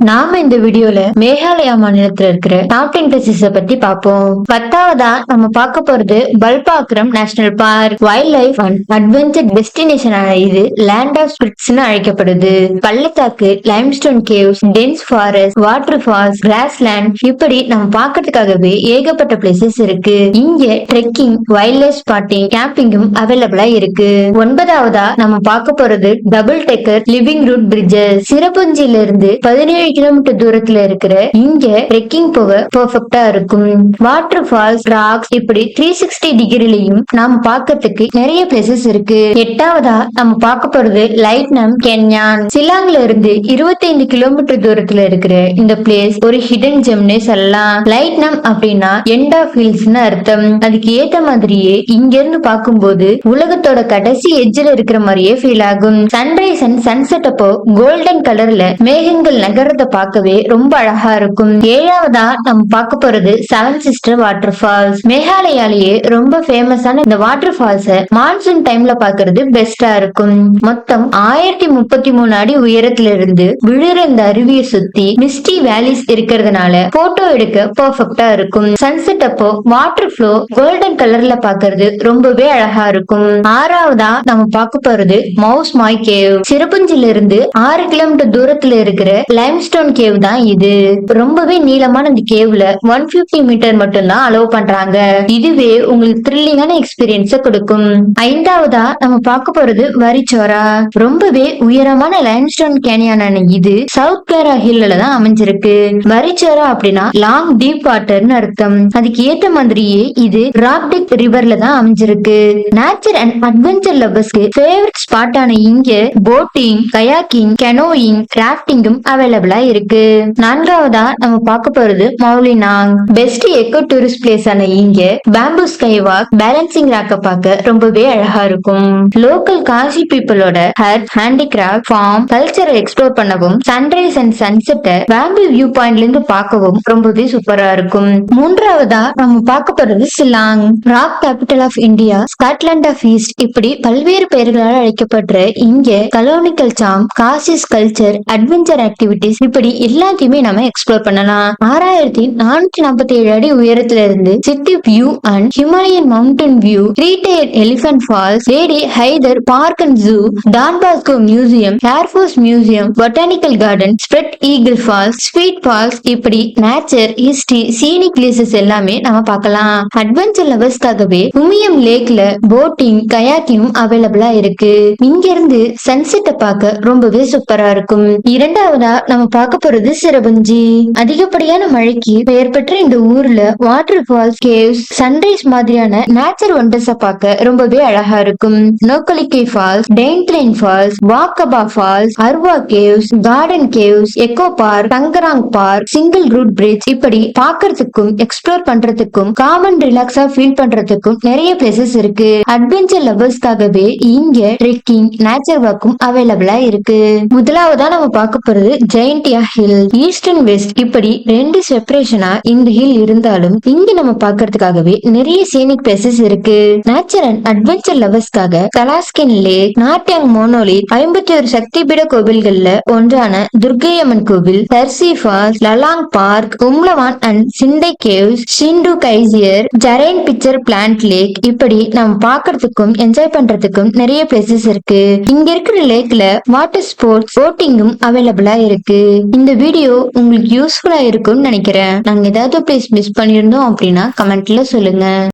நாம இந்த வீடியோல மேகாலயா மாநிலத்துல இருக்கிற டாப் டென் பிளேசஸ் பத்தி பார்ப்போம் பத்தாவதா நம்ம பார்க்க போறது Balpakram national park wildlife and adventure destination இது லேண்ட் ஆஃப் ஸ்பிரிட்ஸ் அழைக்கப்படுது. பள்ளத்தாக்கு limestone caves dense forest waterfalls grassland இப்படி நம்ம பாக்குறதுக்காகவே ஏகப்பட்ட பிளேசஸ் இருக்கு. இங்க ட்ரெக்கிங் வைல்ட் லைஃப் ஸ்பாட்டிங் கேம்பிங்கும் அவைலபிளா இருக்கு. ஒன்பதாவதா நம்ம பார்க்க போறது double decker living root bridges சிறப்புஞ்சில இருந்து பதினேழு கிலோமீட்டர் தூரத்துல இருக்கிற இங்க ட்ரெக்கிங் போக பெர்ஃபெக்டா இருக்கும். வாட்டர் ஃபால்ஸ் ராக்ஸ் இப்படி த்ரீ சிக்ஸ்டி டிகிரிலையும் நாம பாக்கிறதுக்கு நிறைய பிளேசஸ் இருக்கு. எட்டாவதா நம்ம பார்க்க போறது லைட்னம் கென்யான் சிலாங்ல இருந்து இருபத்தைந்து கிலோமீட்டர் தூரத்துல இருக்கிற இந்த பிளேஸ் ஒரு ஹிடன் ஜெம்னே சொல்லலாம். லைட்னம் அப்படின்னா எண்ட் ஆஃப் ஹில்ஸ்னு அர்த்தம். அதுக்கு ஏத்த மாதிரியே இங்க இருந்து பார்க்கும்போது உலகத்தோட கடைசி எஜ்ஜில் இருக்கிற மாதிரியே ஃபீல் ஆகும். சன்ரைஸ் அண்ட் சன்செட் அப்போ கோல்டன் கலர்ல மேகங்கள் நகரத்தை பார்க்கவே ரொம்ப அழகா இருக்கும். ஏழாவதா நம்ம பார்க்க போறது செவன் சிஸ்டர் வாட்டர் ஃபால்ஸ் மேகாலயாலேயே ரொம்ப ஃபேமஸான இந்த வாட்டர் ஃபால்ஸ மான்சூன் டைம்ல பாக்குறது பெஸ்டா இருக்கும். மொத்தம் ஆயிரத்தி முப்பத்தி மூணு அடி உயரத்துல இருந்து விழுற இந்த அருவியை சுத்தி மிஸ்டி வேலிஸ் இருக்கிறதுனால போட்டோ எடுக்க பர்ஃபெக்டா இருக்கும். சன்செட் அப்போ வாட்டர் ஃப்ளோ கோல்டன் கலர்ல பாக்குறது ரொம்பவே அழகா இருக்கும். ஆறாவதா நம்ம பார்க்க போறது மவுஸ் மாய் கேவ் சிறப்புஞ்சில இருந்து ஆறு கிலோமீட்டர் தூரத்துல இருக்கிற லைம் லைம்ஸ்டோன் கேவ் தான் இது. ரொம்பவே நீளமான இந்த கேவ்ல ஒன் பிப்டி மீட்டர் மட்டும் தான் அலோவ் பண்றாங்க. இதுவே உங்களுக்கு த்ரில்லிங்கான எக்ஸ்பீரியன்ஸ கொடுக்கும். ஐந்தாவதா நம்ம பார்க்க போறது வரிச்சோரா. ரொம்பவே உயரமான லைம்ஸ்டோன் கேனியானான இது சவுத் கேரா ஹில்ல தான் அமைஞ்சிருக்கு. வரிச்சோரா அப்படின்னா லாங் டீப் வாட்டர்னு அர்த்தம். அதுக்கு ஏத்த மாதிரியே இது ராப்டிக் ரிவர்ல தான் அமைஞ்சிருக்கு. நேச்சர் அண்ட் அட்வென்ச்சர் லவர்ஸ்க்கு ஃபேவரட் ஸ்பாட்டான இங்க போட்டிங் கயாக்கிங் கெனோயிங் கிராஃப்டிங்கும் அவைலபிளா இருக்கு. நான்காவதா நம்ம பார்க்க போறது Mawlynnong best eco tourist place ஆன இங்க பேம்பு ஸ்கை வாக் பேலன்சிங் ராக்க பார்க்க ரொம்பவே அழகா இருக்கும். லோக்கல் காசி பீப்புளோட ஹட் ஹேண்டிகிராஃப்ட் ஃபார்ம் கல்ச்சரை எக்ஸ்ப்ளோர் பண்ணவும் சன்ரைஸ் அண்ட் சன்செட்டை பேம்பு வியூ பாயிண்ட்ல இருந்து பார்க்கவும் ரொம்பவே சூப்பரா இருக்கும். மூன்றாவதா நம்ம பார்க்க போறது Shillong. Rock capital of India Scotland of east இப்படி பல்வேறு பெயர்களால் அழைக்கப்படுற இங்க colonial charm Khasis culture adventure activities இப்படி எல்லாத்தையுமே நம்ம எக்ஸ்ப்ளோர் பண்ணலாம். ஆறாயிரத்தி நானூத்தி நாற்பத்தி ஏழு அடி உயரத்துல இருந்து city view and Himalayan mountain view three tier elephant falls lady Hyder park and zoo Don Bosco museum air force museum botanical garden spread eagle falls sweet falls இப்படி நேச்சர் ஹிஸ்டரி சீனிக் பிளேசஸ் எல்லாமே நம்ம பார்க்கலாம். Adventure லவர்ஸ்க்காகவே உமியம் லேக்ல boating kayaking அவைலபிளா இருக்கு. இங்க இருந்து சன்செட்டை பார்க்க ரொம்பவே சூப்பரா இருக்கும். இரண்டாவதா நம்ம பார்க்க போறது சிரபஞ்சி. அதிகப்படியான மழைக்கு பெயர் பெற்ற இந்த ஊர்ல வாட்டர் ஃபால்ஸ் கேவ்ஸ் சன்ரைஸ் மாதிரியான நேச்சர் ஒண்டர்ஸ பார்க்க ரொம்பவே அழகா இருக்கும். Nohkalikai falls Dainthlen falls Wakaba falls Arwah caves garden caves echo park Thangkharang park single root bridge இப்படி பாக்குறதுக்கும் எக்ஸ்ப்ளோர் பண்றதுக்கும் காமன் ரிலாக்ஸா ஃபீல் பண்றதுக்கும் நிறைய பிளேசஸ் இருக்கு. அட்வென்ச்சர் லவர்ஸ்க்காகவே இங்க ட்ரெக்கிங் நேச்சர் வாக்கும் அவைலபிளா இருக்கு. முதலாவதா நம்ம பார்க்க போறது Jaintia hill east and west இப்படி ரெண்டு செப்பரேஷனா இந்த ஹில் இருந்தாலும் இங்க நம்ம பாக்குறதுக்காகவே நிறைய சீனிக் பிளேசஸ் இருக்கு. நேச்சர் அண்ட் அட்வென்ச்சர் லவர்ஸ்க்காக கலாஸ்கின் லேக் நாட்டியாங் மோனோலி ஐம்பத்தி ஒரு சக்தி பீட கோவில்கள்ல ஒன்றான துர்கையம்மன் கோவில் Tyrshi falls Lalong park Umlawan and Syndai caves ஷிண்டு கைசியர் ஜரைன் பிக்சர் பிளான்ட் லேக் இப்படி நம்ம பாக்குறதுக்கும் என்ஜாய் பண்றதுக்கும் நிறைய பிளேசஸ் இருக்கு. இங்க இருக்கிற லேக்ல வாட்டர் ஸ்போர்ட்ஸ் போட்டிங்கும் அவைலபிளா இருக்கு. இந்த வீடியோ உங்களுக்கு யூஸ்ஃபுல்லா இருக்கும்னு நினைக்கிறேன். நாங்க ஏதாவது பிளேஸ் மிஸ் பண்ணியிருந்தோம் அப்படின்னா கமெண்ட்ல சொல்லுங்க.